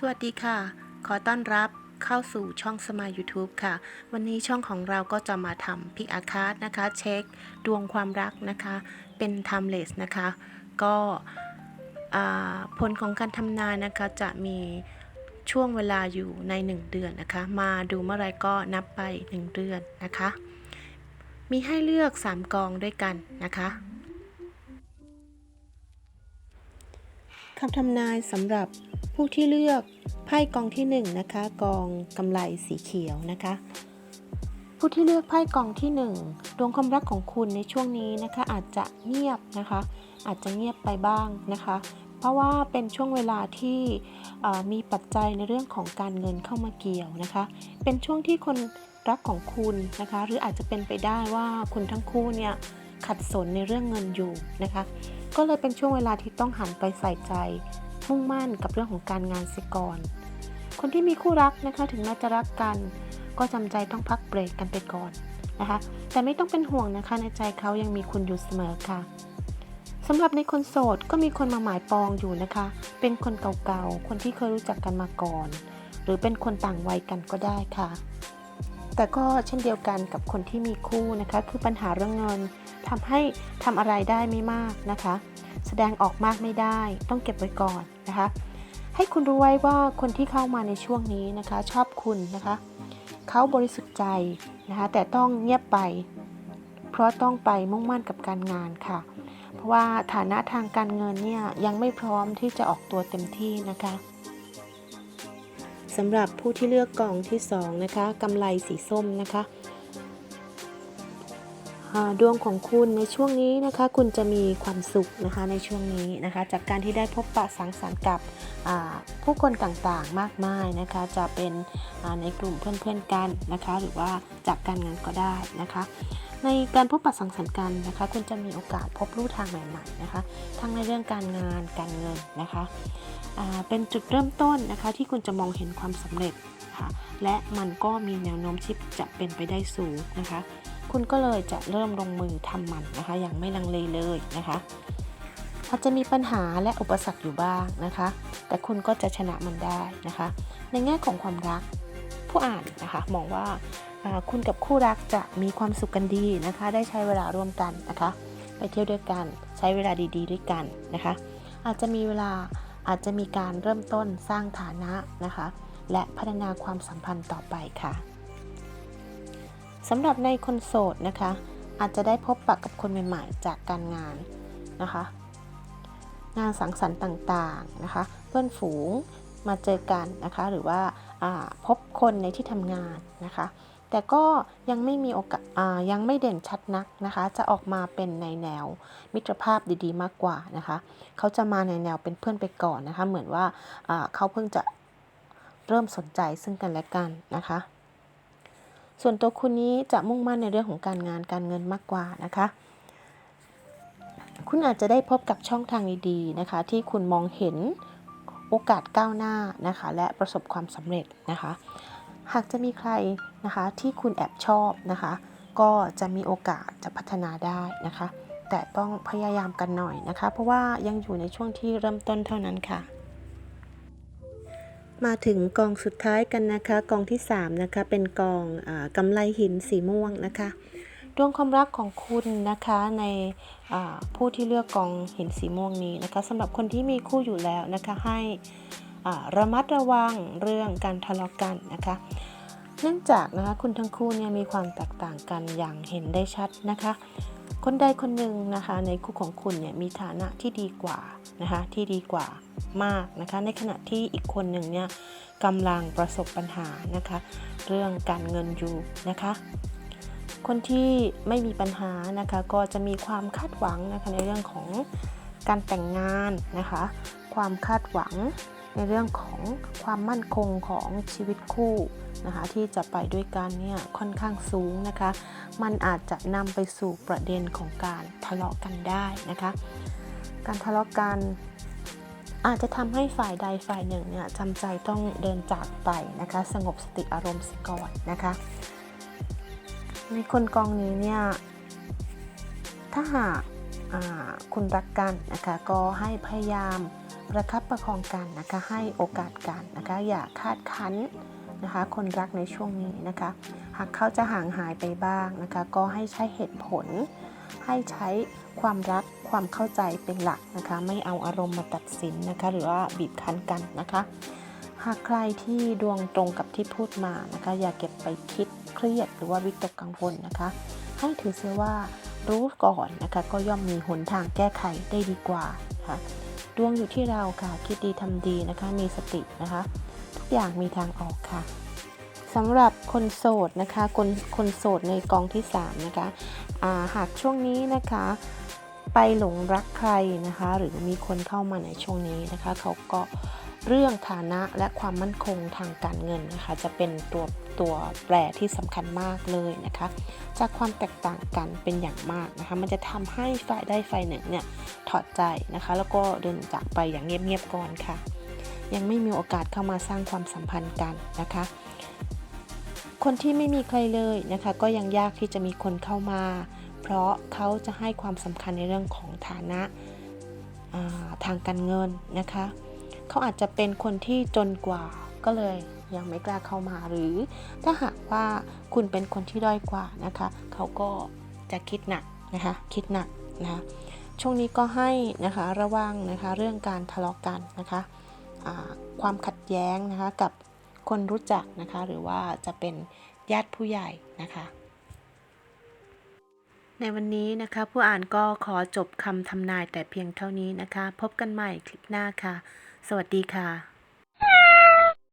สวัสดีค่ะ ขอต้อนรับเข้าสู่ช่องสมาย YouTube ค่ะ วันนี้ช่องของเราก็จะมาทำพิกอาคาดนะคะ เช็คดวงความรักนะคะ เป็น timeless นะคะ ก็ผลของการทำนายนะคะจะมีช่วงเวลาอยู่ใน 1 เดือนนะคะ มาดูเมื่อไรก็นับไป 1 เดือนนะคะ มีให้เลือก 3 กองด้วยกันนะคะ คำทำนายสำหรับผู้ที่เลือกไพ่กองที่1นงนะคะกองกำไลสีเขียวนะคะ ผู้ที่เลือกไพ่กองที่ 1 ดวงความรักของคุณในช่วงนี้นะคะ อาจจะเงียบนะคะ อาจจะเงียบไปบ้างนะคะ เพราะว่าเป็นช่วงเวลาที่มีปัจจัยในเรื่องของการเงินเข้ามาเกี่ยวนะคะ เป็นช่วงที่คนรักของคุณนะคะ หรืออาจจะเป็นไปได้ว่าคุณทั้งคู่เนี่ยขัดสนในเรื่องเงินอยู่นะคะ ก็เลยเป็นช่วงเวลาที่ต้องหันไปใส่ใจ มุ่งมั่นกับเรื่องของการงานเสียก่อน คนที่มีคู่รักนะคะถึงแม้จะรักกัน ก็จำใจต้องพักเบรกกันไปก่อนนะคะ แต่ไม่ต้องเป็นห่วงนะคะในใจเขายังมีคุณอยู่เสมอค่ะสำหรับในคนโสดก็มีคนมาหมายปองอยู่นะคะ เป็นคนเก่าๆ คนที่เคยรู้จักกันมาก่อน หรือเป็นคนต่างวัยกันก็ได้ค่ะ แต่ก็เช่นเดียวกันกับคนที่มีคู่นะคะ คือปัญหาเรื่องเงินทำให้ทำอะไรได้ไม่มากนะคะ แสดงออกมากไม่ได้ ต้องเก็บไว้ก่อนนะคะ ให้คุณรู้ไว้ว่าคนที่เข้ามาในช่วงนี้นะคะ ชอบคุณนะคะเขาบริสุทธิ์ใจนะคะแต่ต้องเงียบไป เพราะต้องไปมุ่งมั่นกับการงานค่ะ เพราะว่าฐานะทางการเงินเนี่ยยังไม่พร้อมที่จะออกตัวเต็มที่นะคะ สำหรับผู้ที่เลือกกองที่2นะคะกำไลสีส้มนะคะ ดวงของคุณในช่วงนี้นะคะ คุณจะมีความสุขนะคะในช่วงนี้นะคะ จากการที่ได้พบปะสังสรรค์กับผู้คนต่างๆมากมายนะคะ จะเป็นในกลุ่มเพื่อนๆกันนะคะ หรือว่าจากการงานก็ได้นะคะ ในการพบปะสังสรรค์กันนะคะ คุณจะมีโอกาสพบลู่ทางใหม่ๆนะคะ ทั้งในเรื่องการงานการเงินนะคะเป็นจุดเริ่มต้นนะคะที่คุณจะมองเห็นความสำเร็จนะคะและมันก็มีแนวโน้มที่จะเป็นไปได้สูงนะคะ คุณก็เลยจะเริ่มลงมือทำมันนะคะ อย่างไม่ลังเลเลยนะคะอาจจะมีปัญหาและอุปสรรคอยู่บ้างนะคะ แต่คุณก็จะชนะมันได้นะคะ ในแง่ของความรักผู้อ่านนะคะมองว่าคุณกับคู่รักจะมีความสุขกันดีนะคะ ได้ใช้เวลาร่วมกันนะคะ ไปเที่ยวด้วยกันใช้เวลาดี ๆ ด้วยกันนะคะ อาจจะมีเวลาอาจจะมีการเริ่มต้นสร้างฐานะนะคะ และพัฒนาความสัมพันธ์ต่อไปค่ะ สำหรับในคนโสดนะคะ อาจจะได้พบปะกับคนใหม่ๆ จากการงานนะคะ งานสังสรรค์ต่างๆนะคะ เพื่อนฝูงมาเจอกันนะคะ หรือว่าาพบคนในที่ทำงานนะคะ แต่ก็ยังไม่มีโอกาสยังไม่เด่นชัดนักนะคะ จะออกมาเป็นในแนวมิตรภาพดีๆ มากกว่านะคะ เขาจะมาในแนวเป็นเพื่อนไปก่อนนะคะ เหมือนว่าอ่าเขาเพิ่งจะเริ่มสนใจซึ่งกันและกันนะคะ ส่วนตัวคุณนี้จะมุ่งมั่นในเรื่องของการงานการเงินมากกว่านะคะ คุณอาจจะได้พบกับช่องทางดีๆนะคะ ที่คุณมองเห็นโอกาสก้าวหน้านะคะ และประสบความสำเร็จนะคะ หากจะมีใครนะคะที่คุณแอบชอบนะคะ ก็จะมีโอกาสจะพัฒนาได้นะคะ แต่ต้องพยายามกันหน่อยนะคะ เพราะว่ายังอยู่ในช่วงที่เริ่มต้นเท่านั้นค่ะ มาถึงกองสุดท้ายกันนะคะ กองที่ 3 นะคะ เป็นกองอากำไลหินสีม่วงนะคะดวงความรักของคุณนะคะในผู้ที่เลือกกองหินสีม่วงนี้นะคะสำหรับคนที่มีคู่อยู่แล้วนะคะให้ระมัดระวังเรื่องการทะเลาะกันนะคะ เนื่องจากนะคะคุณทั้งคู่เนี่ยมีความแตกต่างกันอย่างเห็นได้ชัดนะคะ คนใดคนหนึ่งนะคะ ในคู่ของคุณเนี่ยมีฐานะที่ดีกว่านะคะที่ดีกว่ามากนะคะ ในขณะที่อีกคนหนึ่งเนี่ยกำลังประสบปัญหานะคะ เรื่องการเงินอยู่นะคะ คนที่ไม่มีปัญหานะคะก็จะมีความคาดหวังนะคะในเรื่องของการแต่งงานนะคะ ความคาดหวัง ในเรื่องของความมั่นคงของชีวิตคู่นะคะที่จะไปด้วยกันเนี่ยค่อนข้างสูงนะคะ มันอาจจะนำไปสู่ประเด็นของการทะเลาะกันได้นะคะ การทะเลาะกันอาจจะทำให้ฝ่ายใดฝ่ายหนึ่งเนี่ยจำใจต้องเดินจากไปนะคะ สงบสติอารมณ์สก่อนนะคะ ในคนกองนี้เนี่ยถ้าหากคุณรักกันนะคะก็ให้พยายาม ประคับประคองกันนะคะให้โอกาสกันนะคะอย่าคาดคั้นนะคะคนรักในช่วงนี้นะคะหากเขาจะห่างหายไปบ้างนะคะก็ให้ใช้เหตุผล ให้ใช้ความรักความเข้าใจเป็นหลักนะคะไม่เอาอารมณ์มาตัดสินนะคะหรือว่าบีบคั้นกันนะคะหากใครที่ดวงตรงกับที่พูดมานะคะอย่าเก็บไปคิดเครียดหรือว่าวิตกกังวลนะคะ ให้ถือเสียว่ารู้ก่อนนะคะก็ย่อมมีหนทางแก้ไขได้ดีกว่าค่ะ ดวงอยู่ที่เราค่ะ คิดดีทำดีนะคะ มีสตินะคะ ทุกอย่างมีทางออกค่ะสำหรับคนโสดนะคะ คนคนโสดในกองที่ 3 นะคะาหากช่วงนี้นะคะ ไปหลงรักใครนะคะ หรือมีคนเข้ามาในช่วงนี้นะคะ เขาก็ เรื่องฐานะและความมั่นคงทางการเงินนะคะจะเป็นตัวตัวแปรที่สำคัญมากเลยนะคะ จากความแตกต่างกันเป็นอย่างมากนะคะ มันจะทำให้ฝ่ายได้ฝ่ายหนึ่งเนี่ยถอดใจนะคะ แล้วก็เดินจากไปอย่างเงียบๆก่อนค่ะ ยังไม่มีโอกาสเข้ามาสร้างความสัมพันธ์กันนะคะ คนที่ไม่มีใครเลยนะคะ ก็ยังยากที่จะมีคนเข้ามา เพราะเขาจะให้ความสำคัญในเรื่องของฐานะาทางการเงินนะคะ เขาอาจจะเป็นคนที่จนกว่าก็เลยยังไม่กล้าเข้ามาหรือ ถ้าหากว่าคุณเป็นคนที่ด้อยกว่านะคะเขาก็จะคิดหนักนะคะคิดหนักนะคะช่วงนี้ก็ให้นะคะระวังนะคะเรื่องการทะเลาะกันนะคะความขัดแย้งนะคะกับคนรู้จักนะคะหรือว่าจะเป็นญาติผู้ใหญ่นะคะ ในวันนี้นะคะผู้อ่านก็ขอจบคำทำนายแต่เพียงเท่านี้นะคะ พบกันใหม่คลิปหน้าค่ะ สวัสดีค่ะ